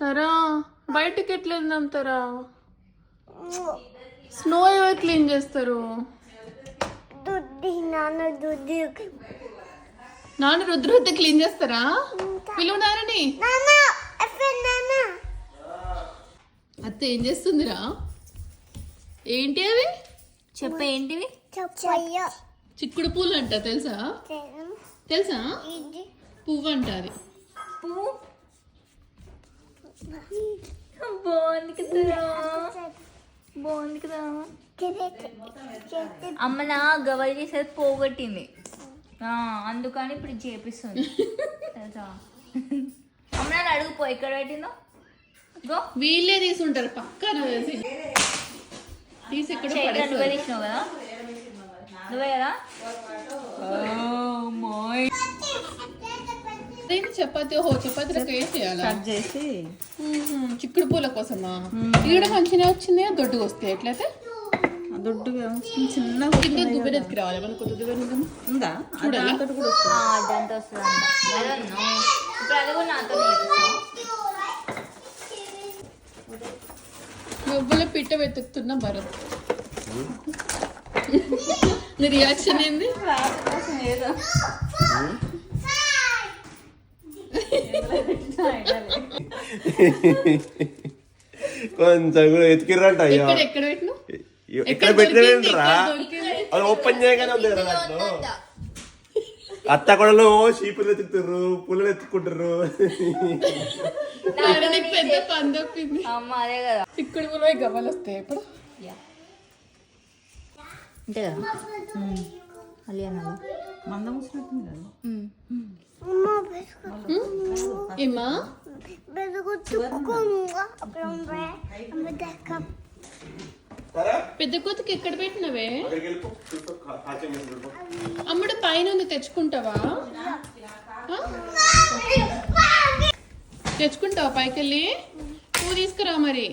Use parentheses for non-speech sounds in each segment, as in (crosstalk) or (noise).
తరా? బయటకి ఎట్లా వెళ్దాం తరా స్నో ఎవరు క్లీన్ చేస్తారు? దుడ్డి నాన్న రుద్రవతి క్లీన్ చేస్తారా? పిలువు నాన్నని. అత్త ఏం చేస్తుందిరా? ఏంటి అవి? చెప్ప ఏంటివి? చిక్కుడు పూలు అంట తెలుసా? తెలుసా? పువ్వు అంట అది. పువ్వు? బాగుంది కదా. బాగుంది కదా. అమ్మ నా గవల్ చేసేది పోగొట్టింది. అందుకని ఇప్పుడు చేపిస్తుంది. తెలుసా? అమ్మ నన్ను అడుగుపో ఎక్కడ పెట్టిందో? గో వీళ్ళే తీసుంటారు పక్కన వేసి తీసి నువ్వే కదా? నువ్వే కదా? అదేంటి చపాతి ఓహో చపాతీలకు వేసి చేయాలా? కట్ చేసి. చిక్కుడు పూల కోసమా? ఈడ మంచిగా వచ్చింది దొడ్డుగా వస్తాయి ఎట్లయితే? ఆ దొడ్డుగా చిన్న ఇంకా రావాలి? మనకు కొత్త దుబ్బెన ఉందా? కూడా దాంతో? నువ్వుల పిట్ట వెతుకుతున్న భరత్. (laughs) నీ రియాక్షన్ ఏంది? (laughs) కొంచెం కూడా ఎతికిర్రంట అయ్యో. ఎక్కడ పెట్టినంటరా అది ఓపెన్ చేయగానే ఉంది అత్త కొడలు చీపులు ఎత్తుకుతారు పుల్లలు ఎత్తుకుంటారు పెద్ద పని తప్పింది అమ్మ అదే కదా. చిక్కుడు పూల గవ్వలు వస్తాయి ఎప్పుడు? అంతే కదా? అలీ అన్నది మందం వచ్చినట్టుంది కదా? అమ్మ బిస్కెట్ పెద్ద కోతకి ఎక్కడ పెట్టినవే? అమ్ముడు పైన ఉంది తెచ్చుకుంటావా? తెచ్చుకుంటావా పైకి వెళ్ళి తీసుకురా మరి.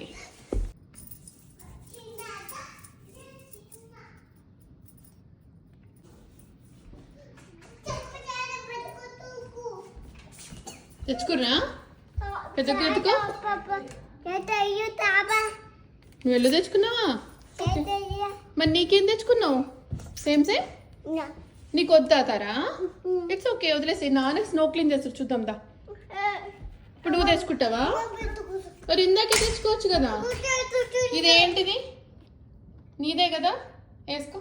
తెచ్చుకురా పెద్ద తాబా నువ్వు వెళ్ళి తెచ్చుకున్నావా? మరి నీకేం తెచ్చుకున్నావు? సేమ్ సేమ్ నీకు వద్దా తారా ఇట్స్ ఓకే వదిలేసి నాన్న స్నో క్లీన్ చేస్తారు చూద్దాం దా. ఇప్పుడు నువ్వు తెచ్చుకుంటావా? మరి ఇందాకే తెచ్చుకోవచ్చు కదా? ఇదేంటిది? నీదే కదా? వేసుకో.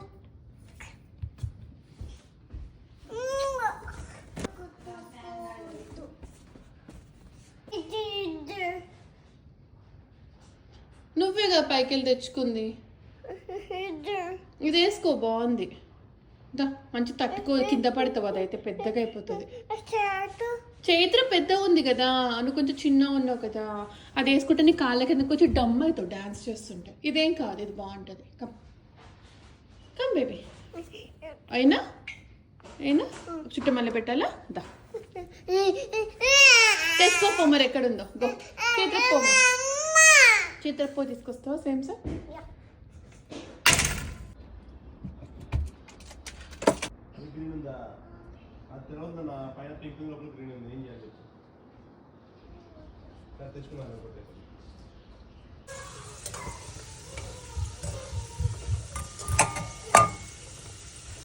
నువ్వే కదా పైకి వెళ్ళి తెచ్చుకుంది? ఇది వేసుకో బాగుంది. దా మంచి తట్టుకో కింద పడతావు అదైతే పెద్దగా అయిపోతుంది. చైత్ర పెద్ద ఉంది కదా నువ్వు కొంచెం చిన్న ఉన్నావు కదా అది వేసుకుంటే నీ కాళ్ళ కింద కొంచెం డమ్ అవుతావు డాన్స్ చేస్తుంటే. ఇదేం కాదు ఇది బాగుంటుంది. కమ్. Come baby. అయినా? అయినా? చుట్టూ మళ్ళీ పెట్టాలా? దా. (laughs) తెచ్చుకో పో మరి ఎక్కడుందో. గో చైత్ర పో చైత్ర పో తీసుకొస్తావా సేమ్ సార్ గ్రీన్ ఉందా అది తెలియదు నా పైన పింక్ లోపల గ్రీన్ ఉంది ఏం చేయాలి తెచ్చుకున్నాను ఒకటి